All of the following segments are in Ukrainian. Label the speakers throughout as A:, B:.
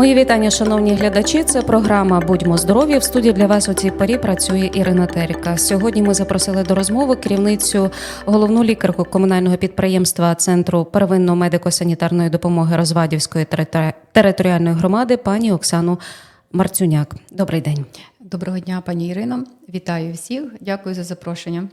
A: Мої вітання, шановні глядачі. Це програма Будьмо здорові. В студії для вас у цій порі працює Ірина Теріка. Сьогодні ми запросили до розмови керівницю головну лікарку комунального підприємства Центру первинно медико-санітарної допомоги Розвадівської територіальної громади пані Оксану Марцюняк. Добрий день.
B: Доброго дня, пані Ірино. Вітаю всіх. Дякую за запрошення.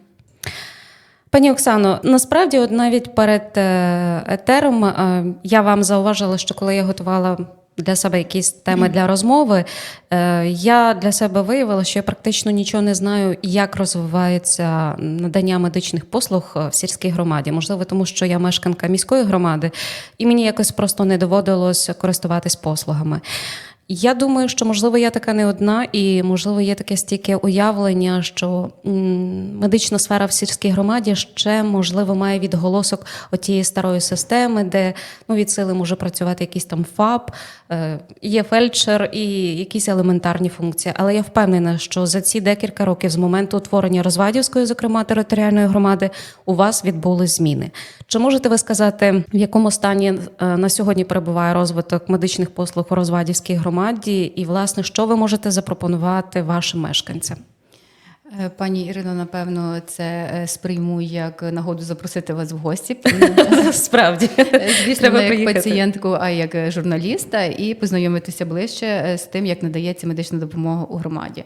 A: Пані Оксано, насправді, от навіть перед е, етером е, я вам зауважила, що коли я готувала для себе якісь теми для розмови, е, я для себе виявила, що я практично нічого не знаю, як розвивається надання медичних послуг е, в сільській громаді. Можливо, тому що я мешканка міської громади, і мені якось просто не доводилось користуватись послугами. Я думаю, що можливо я така не одна, і можливо є таке стільки уявлення, що медична сфера в сільській громаді ще можливо має відголосок отієї старої системи, де ну від сили може працювати якийсь там ФАП, е, є фельдшер і якісь елементарні функції. Але я впевнена, що за ці декілька років з моменту утворення Розвадівської, зокрема територіальної громади, у вас відбулись зміни. Чи можете ви сказати, в якому стані е, на сьогодні перебуває розвиток медичних послуг у Розвадівській громаді, і власне що ви можете запропонувати вашим мешканцям?
B: Е, Пані Ірино, напевно, це е, сприйму як нагоду запросити вас в гості.
A: Справді
B: Е, Звісно, не як
A: приїхати.
B: пацієнтку, а як журналіста, і познайомитися ближче з тим, як надається медична допомога у громаді.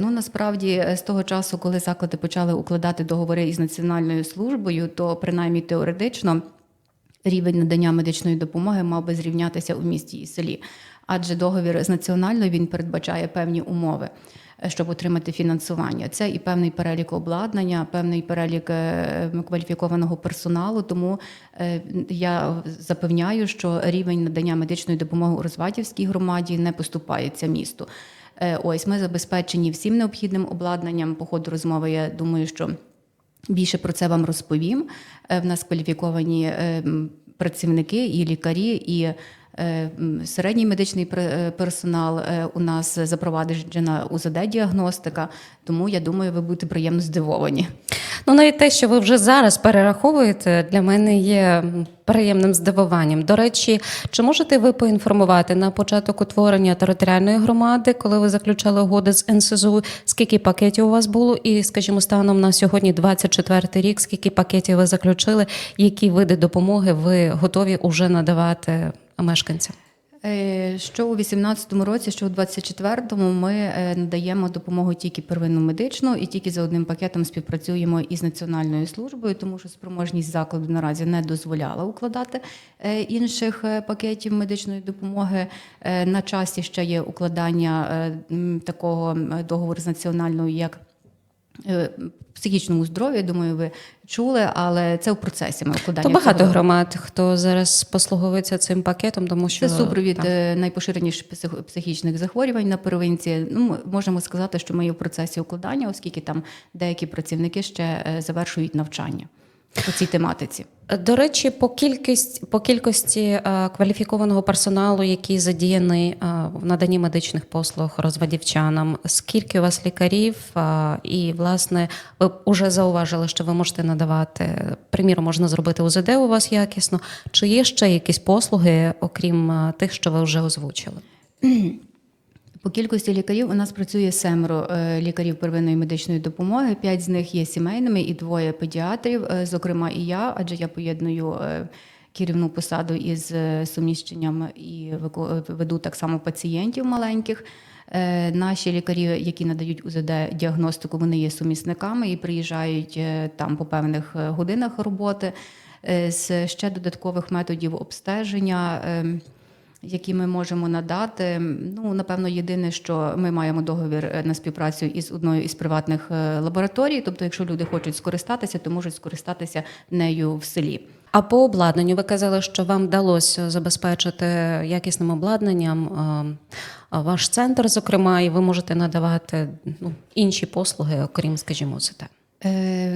B: Ну насправді з того часу, коли заклади почали укладати договори із національною службою, то принаймні теоретично рівень надання медичної допомоги мав би зрівнятися у місті і селі, адже договір з національною він передбачає певні умови. е, Щоб отримати фінансування, це і певний перелік обладнання, певний перелік е, кваліфікованого персоналу. Тому е, я запевняю, що рівень надання медичної допомоги у Розвадівській громаді не поступається місту. Ось ми забезпечені всім необхідним обладнанням. По ходу розмови я думаю, що Більше про це вам розповім. В нас кваліфіковані працівники і лікарі, і середній медичний е, персонал. Е, У нас запроваджена УЗД-діагностика, тому я думаю, ви будете приємно здивовані.
A: Ну, навіть те, що ви вже зараз перераховуєте, для мене є приємним здивуванням. До речі, чи можете ви поінформувати на початок утворення територіальної громади, коли ви заключали угоди з НСЗУ, скільки пакетів у вас було? І, скажімо, станом на сьогодні, 24 рік, скільки пакетів ви заключили, які види допомоги ви готові уже надавати мешканцям?
B: Е, Що у 2018 році, що у 2024 ми е, надаємо допомогу тільки первинну медичну і тільки за одним пакетом співпрацюємо із національною службою, тому що спроможність закладу наразі не дозволяла укладати е, інших пакетів медичної допомоги. На часі ще є укладання такого договору з національною як психічному здоров'ю. Думаю, ви чули, але це в процесі. Ми вкладаємо
A: То багато громад, хто зараз послуговується цим пакетом, тому що
B: Це супровід
A: так.
B: е, найпоширеніших психічних захворювань на первинці. Ну, ми можемо сказати, що ми є в процесі укладання, оскільки там деякі працівники ще е, завершують навчання по цій тематиці.
A: До речі, по кількість по кількості е, кваліфікованого персоналу, який задіяний е, в наданні медичних послуг розвадівчанам, скільки у вас лікарів? Е, і власне ви вже зауважили, що ви можете надавати. Приміром, можна зробити УЗД у вас якісно. Чи є ще якісь послуги, окрім тих, що ви вже озвучили?
B: По кількості лікарів у нас працює семеро е, лікарів первинної медичної допомоги. П'ять з них є сімейними і двоє педіатрів, е, зокрема і я, адже я поєдную е, керівну посаду із суміщенням і веду так само пацієнтів маленьких. Наші лікарі, які надають УЗД діагностику, вони є сумісниками і приїжджають там по певних годинах роботи з ще додаткових методів обстеження. Які ми можемо надати. Ну, напевно, єдине, що ми маємо договір е, на співпрацю із одною із приватних е, лабораторій. Тобто, якщо люди хочуть скористатися, то можуть скористатися нею в селі.
A: А по обладнанню ви казали, що вам вдалося забезпечити якісним обладнанням е, ваш центр, зокрема, і ви можете надавати ну, інші послуги, окрім, скажімо, УЗД.
B: Е,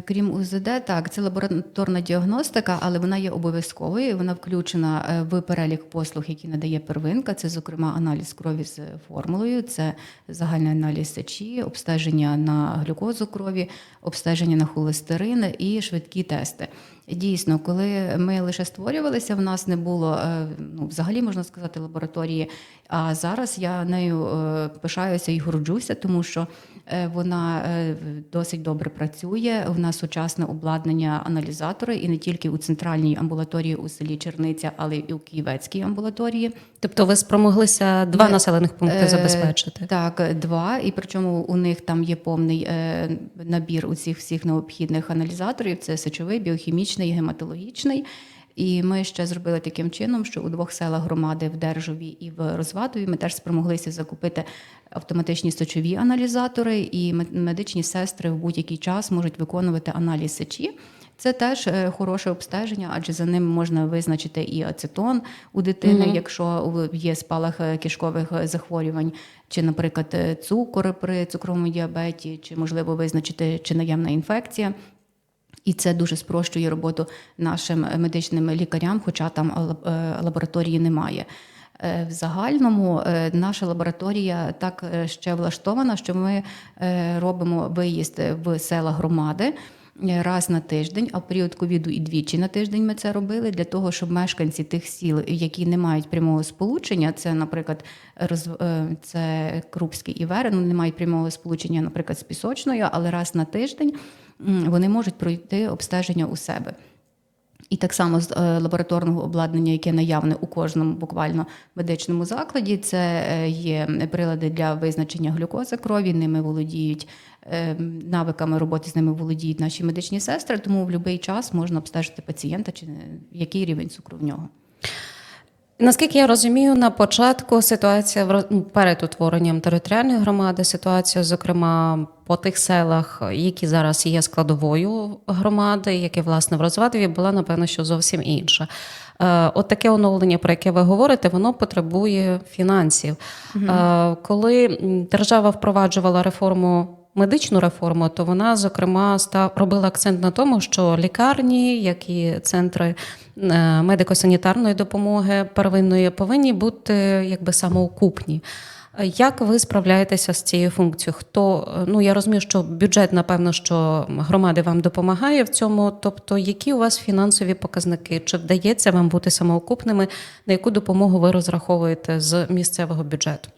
B: Крім УЗД, так, це лабораторна діагностика, але вона є обов'язковою. Вона включена е, в перелік послуг, які надає первинка. Це, зокрема, аналіз крові з формулою, це загальний аналіз сечі, обстеження на глюкозу крові, обстеження на холестерин і швидкі тести. Дійсно, коли ми лише створювалися, в нас не було е, ну, взагалі можна сказати лабораторії. А зараз я нею е, пишаюся і горджуся, тому що е, вона досить добре працює. У нас сучасне обладнання аналізатори, і не тільки у центральній амбулаторії у селі Черниця, але й у Києвецькій амбулаторії.
A: Тобто ви спромоглися два
B: Ми-
A: населених пункти
B: Е,
A: забезпечити?
B: Так, два. І причому у них там є повний е, набір усіх всіх необхідних аналізаторів: це сечовий, біохімічний, гематологічний. І ми ще зробили таким чином, що у двох селах громади в Держові і в Розвадові ми теж спромоглися закупити автоматичні сечові аналізатори, і мед- медичні сестри в будь-який час можуть виконувати аналіз сечі. Це теж е, хороше обстеження, адже за ним можна визначити і ацетон у дитини,
A: Мгм.
B: якщо є спалах е, кишкових е, захворювань, чи, наприклад, цукор при цукровому діабеті, чи можливо визначити, чи наявна інфекція. І це дуже спрощує роботу нашим медичним лікарям, хоча там лабораторії немає. В загальному наша лабораторія так ще влаштована, що ми робимо виїзд в села громади раз на тиждень, а в період ковіду і двічі на тиждень ми це робили для того, щоб мешканці тих сіл, які не мають прямого сполучення, це, наприклад, роз, е, це Крупський і Верен, не мають прямого сполучення, наприклад, з пісочною, але раз на тиждень вони можуть пройти обстеження у себе. І так само з е, лабораторного обладнання, яке наявне у кожному буквально медичному закладі, це е, є прилади для визначення глюкози крові. Ними володіють е, навиками роботи з ними володіють наші медичні сестри. Тому в будь-який час можна обстежити пацієнта, чи який рівень цукру в нього.
A: Наскільки я розумію, на початку ситуація в ну, перед утворенням територіальної громади, ситуація, зокрема, по тих селах, які зараз є складовою громади, які власне в Розвадові, була напевно, що зовсім інша. Е, От таке оновлення, про яке ви говорите, воно потребує фінансів. Е, Коли держава впроваджувала реформу. Медичну реформу, то вона зокрема став робила акцент на тому, що лікарні, як і центри е, медико-санітарної допомоги первинної, повинні бути якби самоокупні. Е, Як ви справляєтеся з цією функцією? Хто ну я розумію, що бюджет, напевно, що громади вам допомагає в цьому. Тобто, які у вас фінансові показники? Чи вдається вам бути самоокупними? На яку допомогу ви розраховуєте з місцевого бюджету?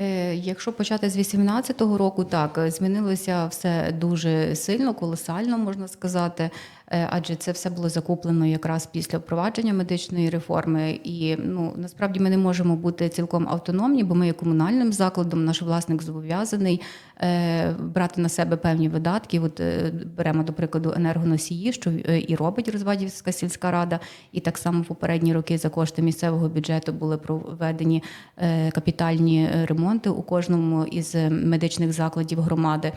B: Е, Якщо почати з 2018 року, так е, змінилося все дуже сильно, колосально можна сказати, адже це все було закуплено якраз після впровадження медичної реформи. І ну насправді ми не можемо бути цілком автономні, бо ми є комунальним закладом. Наш власник зобов'язаний е, брати на себе певні видатки. От е, беремо до прикладу енергоносії, що е, і робить Розвадівська сільська рада, і так само в попередні роки за кошти місцевого бюджету були проведені е, капітальні е, ремонти у кожному із е, медичних закладів громади.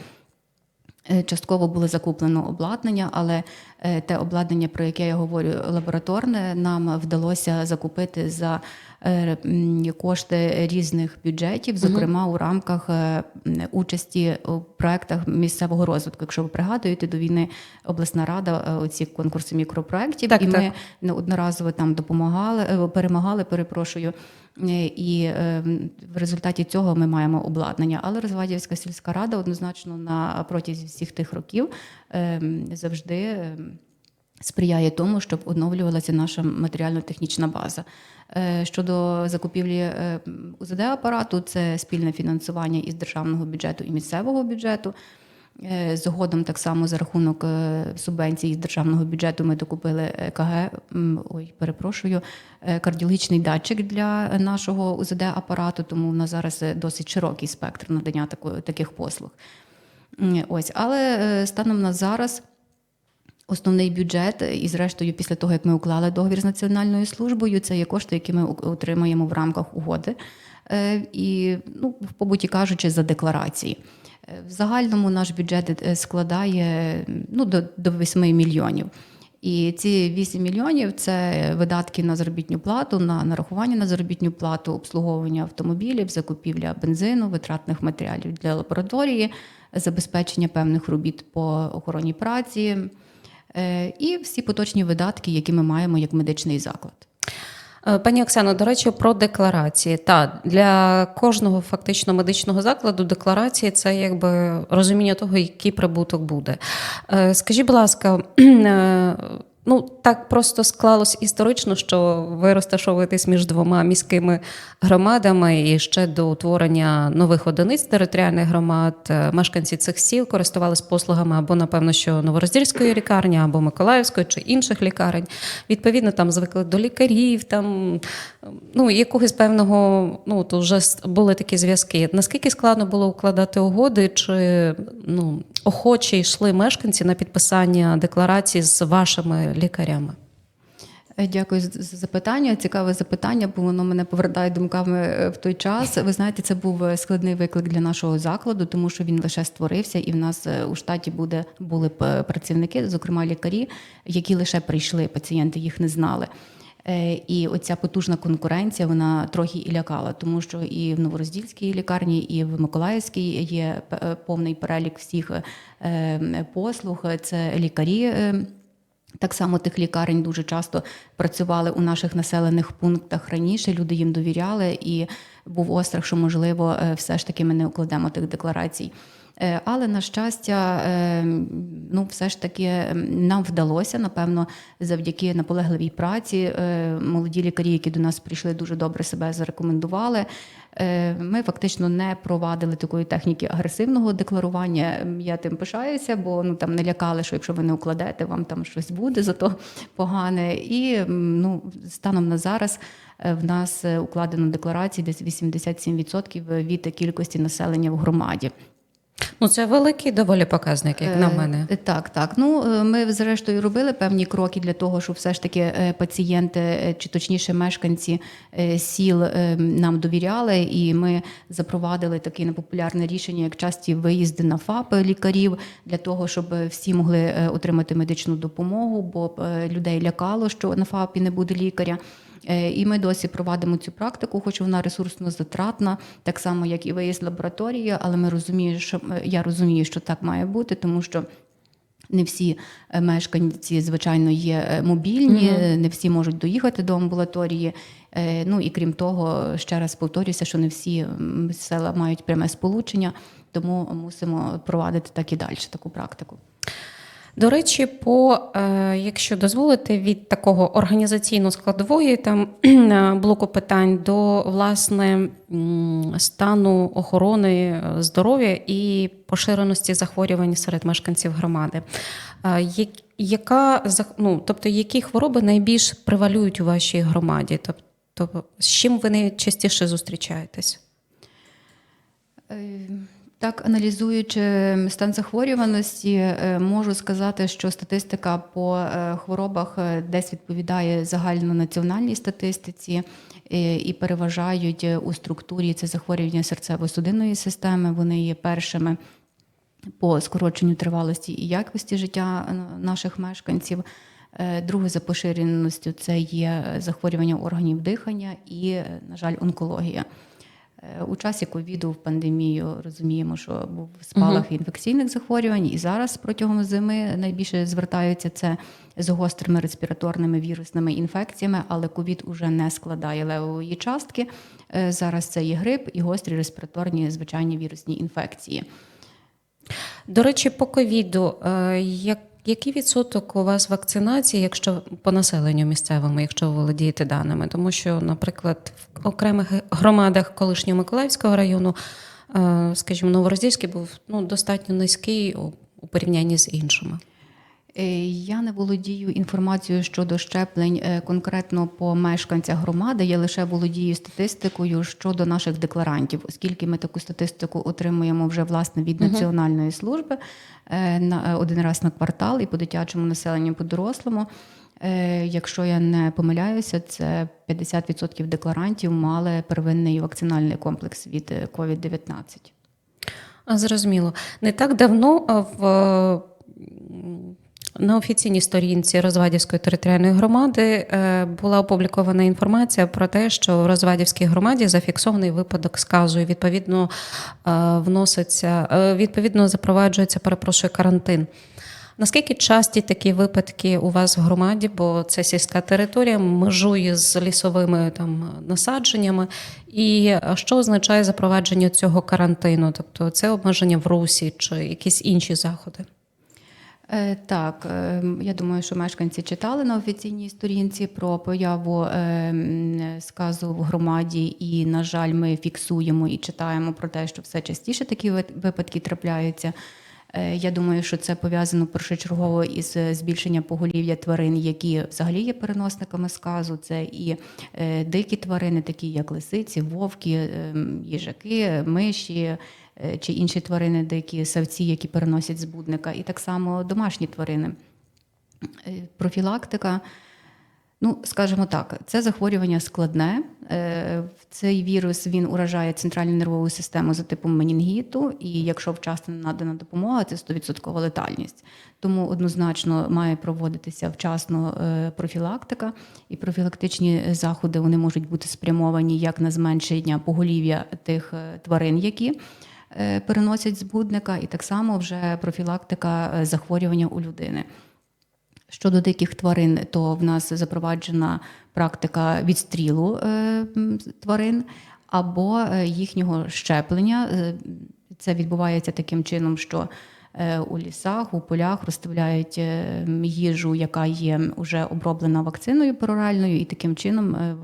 B: Е, Частково було закуплено обладнання, але е, те обладнання, про яке я говорю, лабораторне, нам вдалося закупити за е, кошти різних бюджетів, зокрема у рамках участі у проектах місцевого розвитку. Якщо ви пригадуєте, до війни обласна рада оці конкурси мікропроєктів,
A: Так,
B: і
A: так.
B: ми неодноразово там допомагали, перемагали, перепрошую. Е, І е, в результаті цього ми маємо обладнання. Але Розвадівська сільська рада однозначно на протязі всіх тих років е, завжди сприяє тому, щоб оновлювалася наша матеріально-технічна база. Щодо закупівлі УЗД апарату, це спільне фінансування із державного бюджету і місцевого бюджету. Е, Згодом так само за рахунок е, субвенцій з державного бюджету ми докупили ЕКГ, м, ой, перепрошую, е, кардіологічний датчик для нашого УЗД апарату, тому в нас зараз е, досить широкий спектр надання таких послуг. Ось, але е, станом на зараз. Основний бюджет, і зрештою, після того як ми уклали договір з національною службою, це є кошти, які ми отримаємо в рамках угоди, Е, і ну, в побуті кажучи, за декларації. Е, В загальному наш бюджет е, складає ну, до, до 8 мільйонів. І ці 8 мільйонів це видатки на заробітну плату, на нарахування на заробітну плату, обслуговування автомобілів, закупівля бензину, витратних матеріалів для лабораторії, забезпечення певних робіт по охороні праці е, і всі поточні видатки, які ми маємо як медичний заклад.
A: Е, Пані Оксано, до речі, про декларації. Та для кожного фактично медичного закладу декларації це якби розуміння того, який прибуток буде. Е, Скажіть, будь ласка, е, ну так просто склалось історично, що ви розташовуєтесь між двома міськими громадами, і ще до утворення нових одиниць територіальних громад е, мешканці цих сіл користувались послугами або, напевно, що Новороздільської лікарні, або Миколаївської чи інших лікарень. Відповідно, там звикли до лікарів, там ну якогось певного, ну то вже були такі зв'язки. Наскільки складно було укладати угоди, чи ну охочі йшли мешканці на підписання декларації з вашими лікарями?
B: Е, Дякую за за запитання. Цікаве запитання, бо воно мене повертає думками е, в той час. Ви знаєте, це був е, складний виклик для нашого закладу, тому що він лише створився, і в нас у штаті буде були працівники, зокрема лікарі, які лише прийшли. Пацієнти їх не знали. І оця потужна конкуренція вона трохи і лякала, тому що і в Новороздільській лікарні, і в Миколаївській є повний перелік всіх послуг. Це лікарі. Так само тих лікарень дуже часто працювали у наших населених пунктах раніше. Люди їм довіряли, і був острах, що можливо, е, все ж таки ми не укладемо тих декларацій. Е, Але на щастя, е, ну все ж таки ем, нам вдалося, напевно, завдяки наполегливій праці. е, Молоді лікарі, які до нас прийшли, дуже добре себе зарекомендували. Е, Ми фактично не провадили такої техніки агресивного декларування. Ем, Я тим пишаюся, бо ну там не лякали, що якщо ви не укладете, вам там щось буде зато погане. І ну станом на зараз е, в нас укладено декларації десь 87% від кількості населення в громаді.
A: Ну це великий доволі показник, як на
B: Е,
A: мене.
B: Так, так. Ну е, ми зрештою робили певні кроки для того, щоб все ж таки е, пацієнти, е, чи точніше мешканці е, сіл е, нам довіряли, і ми запровадили таке непопулярне рішення, як часті виїзди на ФАП лікарів для того, щоб всі могли е, отримати медичну допомогу, бо е, людей лякало, що на ФАПі не буде лікаря. Е, І ми досі провадимо цю практику, хоч вона ресурсно затратна, так само як і виїзд лабораторії, але ми розуміємо, що е, я розумію, що так має бути, тому що. Не всі е, мешканці, звичайно, є мобільні, е, не всі можуть доїхати до амбулаторії. Ну і крім того, ще раз повторюся, що не всі села мають пряме сполучення, тому мусимо провадити так і далі таку практику.
A: До речі, по е, якщо дозволите, від такого організаційно-складової там е, блоку питань до власне стану охорони е, здоров'я і поширеності захворювань серед мешканців громади. Яка ну, тобто, які хвороби найбільш превалюють у вашій громаді? Тобто, з чим ви найчастіше зустрічаєтесь?
B: Так, аналізуючи стан захворюваності, е, можу сказати, що статистика по е, хворобах е, десь відповідає загальнонаціональній статистиці і переважають у структурі це захворювання серцево-судинної системи. Вони є першими по скороченню тривалості і якості життя наших мешканців. Друге за поширеністю це є захворювання органів дихання і, на жаль, онкологія. Е, У часі ковіду в пандемію розуміємо, що був спалах інфекційних захворювань, і зараз протягом зими найбільше звертаються це з гострими респіраторними вірусними інфекціями, але ковід уже не складає левової частки. Е, Зараз це є грип і гострі респіраторні звичайні вірусні інфекції.
A: До речі, по ковіду, е, як, який відсоток у вас вакцинації, якщо по населенню місцевому, якщо ви володієте даними? Тому що, наприклад, в окремих громадах колишнього Миколаївського району, е, скажімо, Новороздільський був ну, достатньо низький у, у порівнянні з іншими.
B: Е, Я не володію інформацією щодо щеплень е, конкретно по мешканцях громади. Я лише володію статистикою щодо наших декларантів, оскільки ми таку статистику отримуємо вже власне від національної служби е, на один раз на квартал і по дитячому населенню, по дорослому. Якщо я не помиляюся, це 50% декларантів мали первинний вакцинальний комплекс від е, COVID-19.
A: Зрозуміло. Не так давно в, на офіційній сторінці Розвадівської територіальної громади е, була опублікована інформація про те, що в Розвадівській громаді зафіксований випадок сказу, і відповідно е, вноситься, е, відповідно запроваджується, перепрошую, карантин. Наскільки часті такі випадки у вас в громаді, бо це сільська територія, межує з лісовими там насадженнями, і що означає запровадження цього карантину? Тобто це обмеження в русі чи якісь інші заходи?
B: Е, Так, е, я думаю, що мешканці читали на офіційній сторінці про появу е, сказу в громаді, і, на жаль, ми фіксуємо і читаємо про те, що все частіше такі випадки трапляються. Я думаю, що це пов'язано першочергово із збільшенням поголів'я тварин, які взагалі є переносниками сказу. Це і дикі тварини, такі як лисиці, вовки, їжаки, миші чи інші тварини, дикі савці, які переносять збудника, і так само домашні тварини. Е, Профілактика. Ну, скажімо так, це захворювання складне. Е, Цей вірус він уражає центральну нервову систему за типом менінгіту, і якщо вчасно надана допомога, це 100% летальність. Тому однозначно має проводитися вчасно е, профілактика, і профілактичні заходи вони можуть бути спрямовані як на зменшення поголів'я тих е, тварин, які е, переносять збудника, і так само вже профілактика е, захворювання у людини. Щодо диких тварин, то в нас запроваджена практика відстрілу е, тварин або е, їхнього щеплення. Е, Це відбувається таким чином, що е, у лісах, у полях розставляють е, їжу, яка є вже оброблена вакциною пероральною, і таким чином е,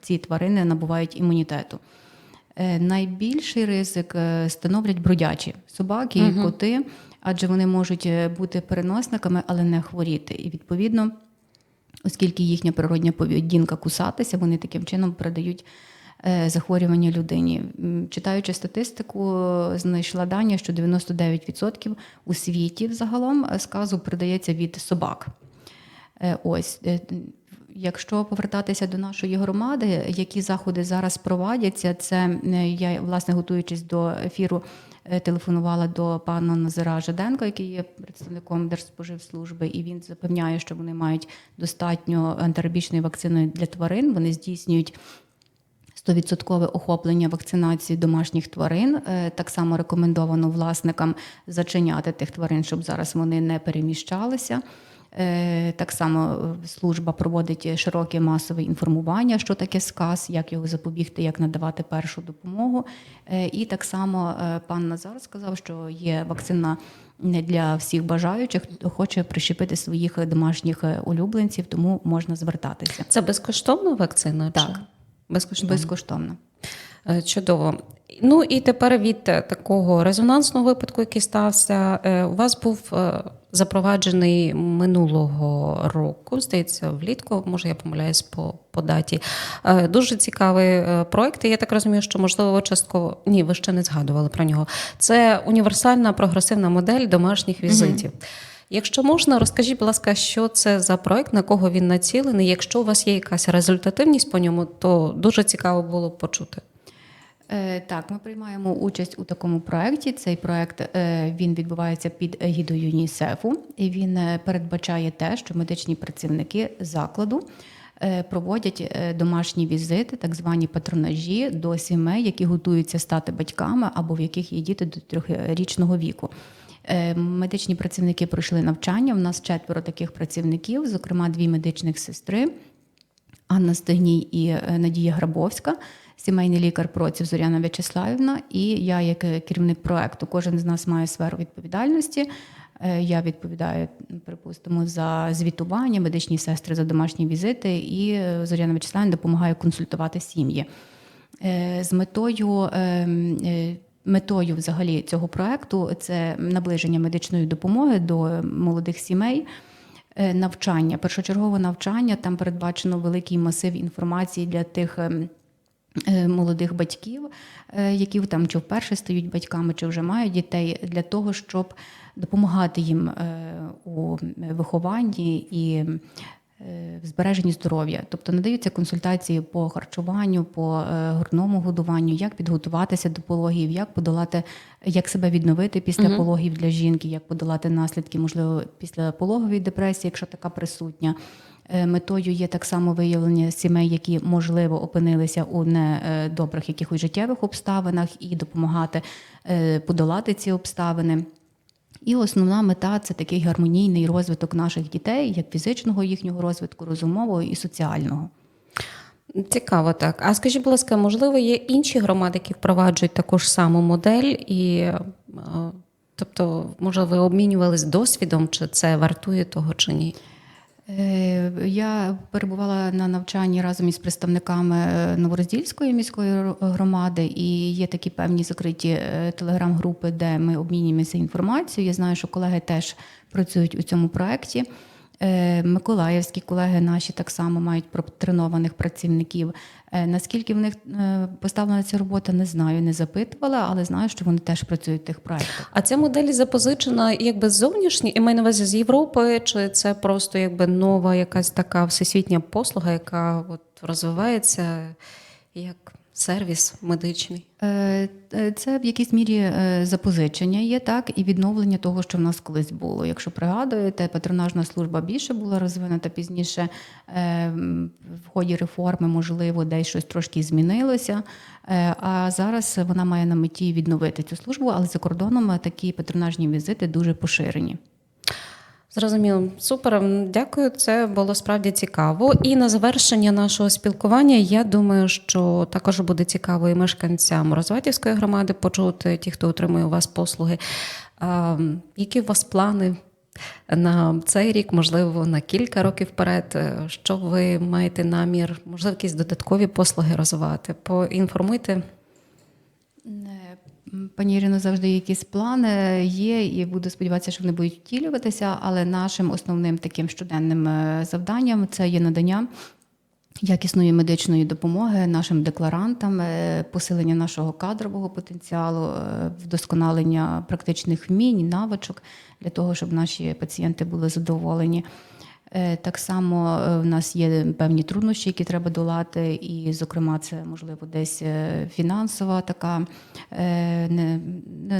B: ці тварини набувають імунітету. Е, Найбільший ризик е, становлять бродячі собаки і коти, адже вони можуть е, бути переносниками, але не хворіти. І відповідно, оскільки їхня природня поведінка кусатися, вони таким чином передають захворювання людині. Читаючи статистику, знайшла дані, що 99% у світі взагалом сказу передається від собак. Ось. Якщо повертатися до нашої громади, які заходи зараз проводяться, це е, я власне готуючись до ефіру, е, телефонувала до пана Назара Жаденко, який є представником Держспоживслужби, і він запевняє, що вони мають достатньо антирабічної вакцини для тварин. Вони здійснюють 100% охоплення вакцинації домашніх тварин. Е, Так само рекомендовано власникам зачиняти тих тварин, щоб зараз вони не переміщалися. Е, Так само е, служба проводить широке масове інформування, що таке сказ, як його запобігти, як надавати першу допомогу. Е, І так само пан Назар сказав, що є вакцина не для всіх бажаючих, хто хоче прищепити своїх домашніх улюбленців, тому можна звертатися.
A: Це безкоштовна вакцина?
B: Так.
A: Чи? Безкоштовно.
B: Безкоштовно.
A: Е, Чудово. Ну і тепер від е, такого резонансного випадку, який стався, е, у вас був запроваджений минулого року, здається, влітку, може я помиляюсь по, по даті. Дуже цікавий проект. І я так розумію, що можливо частково ні, ви ще не згадували про нього. Це універсальна прогресивна модель домашніх візитів. Якщо можна, розкажіть, будь ласка, що це за проект, на кого він націлений? Якщо у вас є якась результативність по ньому, то дуже цікаво було б почути.
B: Е, Так, ми приймаємо участь у такому проєкті. Цей проєкт е, він відбувається під егідою ЮНІСЕФу, і він е, передбачає те, що медичні працівники закладу проводять домашні візити, так звані патронажі до сімей, які готуються стати батьками або в яких є діти до трьохрічного віку. Медичні працівники пройшли навчання. У нас четверо таких працівників, зокрема дві медичних сестри. Анна Стегній і Надія Грабовська, сімейний лікар Проців Зоряна В'ячеславівна, і я, як е, керівник проекту, кожен з нас має сферу відповідальності. Е, Я відповідаю, припустимо, за звітування, медичні сестри за домашні візити, і е, Зоряна В'ячеславівна допомагає консультувати сім'ї. З метою ем, метою взагалі цього проекту це наближення медичної допомоги до молодих сімей. Навчання, першочергове навчання, там передбачено великий масив інформації для тих ем, молодих батьків, е, які там чи вперше стають батьками, чи вже мають дітей, для того, щоб допомагати їм е, у вихованні і е, в збереженні здоров'я. Тобто надаються консультації по харчуванню, по е, грудному годуванню, як підготуватися до пологів, як подолати, як себе відновити після пологів для жінки, як подолати наслідки, можливо, після пологової депресії, якщо така присутня. Е, Метою є так само виявлення сімей, які можливо опинилися у недобрих якихось життєвих обставинах, і допомагати е, подолати ці обставини. І основна мета це такий гармонійний розвиток наших дітей, як фізичного їхнього розвитку, розумового і соціального.
A: Цікаво так. А скажіть, будь ласка, можливо, є інші громади, які впроваджують таку ж саму модель, і е, тобто, може, ви обмінювались досвідом, чи це вартує того, чи ні?
B: Е, Я перебувала на навчанні разом із представниками е, Новороздільської міської громади, і є такі певні закриті е, телеграм-групи, де ми обмінюємося інформацією. Я знаю, що колеги теж працюють у цьому проєкті. Е, Миколаївські колеги наші так само мають протренованих працівників. Е, Наскільки в них е, поставлена ця робота, не знаю, не запитувала, але знаю, що вони теж працюють в тих проєктах.
A: А ця модель запозичена якби зовнішні, і маю на увазі з Європи, чи це просто якби нова якась така всесвітня послуга, яка от розвивається як сервіс медичний?
B: Е, е, Це в якійсь мірі е, запозичення є, так, і відновлення того, що в нас колись було. Якщо пригадуєте, патронажна служба більше була розвинута пізніше. В ході реформи, можливо, десь щось трошки змінилося. А зараз вона має на меті відновити цю службу, але за кордоном такі патронажні візити дуже поширені.
A: Зрозуміло, супер. Дякую. Це було справді цікаво. І на завершення нашого спілкування я думаю, що також буде цікаво і мешканцям Розватівської громади почути ті, хто отримує у вас послуги. А, які у вас плани на цей рік, можливо, на кілька років вперед? Е, Що ви маєте намір, можливо, якісь додаткові послуги розвивати? Поінформуйте.
B: Е, м, Пані Ірино, завжди якісь плани є, і буду сподіватися, що вони будуть втілюватися. Але нашим основним таким щоденним е, завданням це є надання якісної медичної допомоги нашим декларантам, е, посилення нашого кадрового потенціалу, е, вдосконалення практичних вмінь, навичок для того, щоб наші пацієнти були задоволені. Е, Так само е, в нас є певні труднощі, які треба долати, і, зокрема, це можливо десь е, фінансова така, не,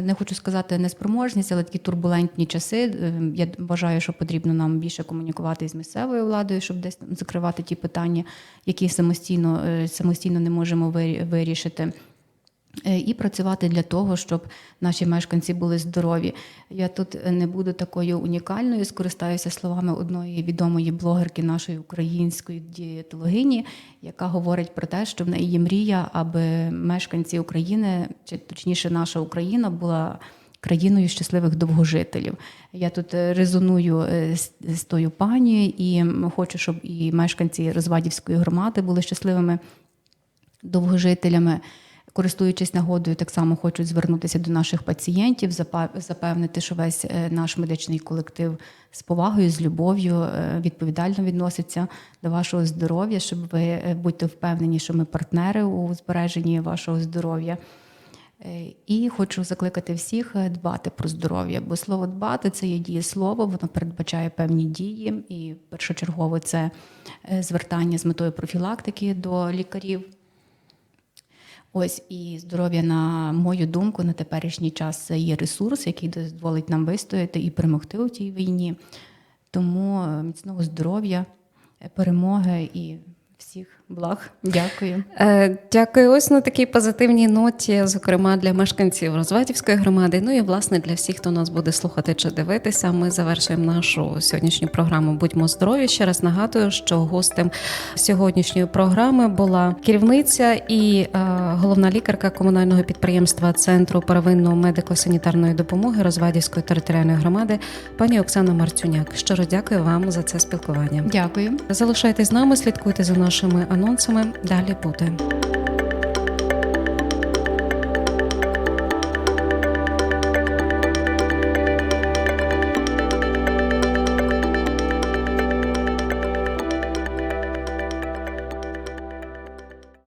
B: не, хочу сказати неспроможність, але такі турбулентні часи. Я вважаю, що потрібно нам більше комунікувати із місцевою владою, щоб десь закривати ті питання, які самостійно, самостійно не можемо вирі- вирішити. Е, І працювати для того, щоб наші мешканці були здорові. Я тут не буду такою унікальною, скористаюся словами одної відомої блогерки нашої української дієтологині, яка говорить про те, що в неї є мрія, аби мешканці України, чи точніше, наша Україна була. Країною щасливих довгожителів. Я тут е, резоную е, з тою пані і хочу, щоб і мешканці Розвадівської громади були щасливими довгожителями. Користуючись нагодою, так само хочу звернутися до наших пацієнтів, запевнити, що весь е, наш медичний колектив з повагою, з любов'ю е, відповідально відноситься до вашого здоров'я, щоб ви е, будьте впевнені, що ми партнери у збереженні вашого здоров'я. І хочу закликати всіх дбати про здоров'я, бо слово дбати це є дієслово, воно передбачає певні дії, і першочергово це звертання з метою профілактики до лікарів. Ось і здоров'я, на мою думку, на теперішній час є ресурс, який дозволить нам вистояти і перемогти у цій війні. Тому е, міцного здоров'я, е, перемоги і всіх благ. Дякую.
A: Е, Дякую. Ось на такій позитивній ноті, зокрема для мешканців Розватівської громади. Ну і власне для всіх, хто нас буде слухати чи дивитися. Ми завершуємо нашу сьогоднішню програму. Будьмо здорові. Ще раз нагадую, що гостем сьогоднішньої програми була керівниця і е, головна лікарка комунального підприємства Центру первинної медико-санітарної допомоги Розвадівської територіальної громади, пані Оксана Марцюняк. Щиро дякую вам за це спілкування.
B: Дякую.
A: Залишайтесь з нами, слідкуйте за нашими анонсами. Далі буде.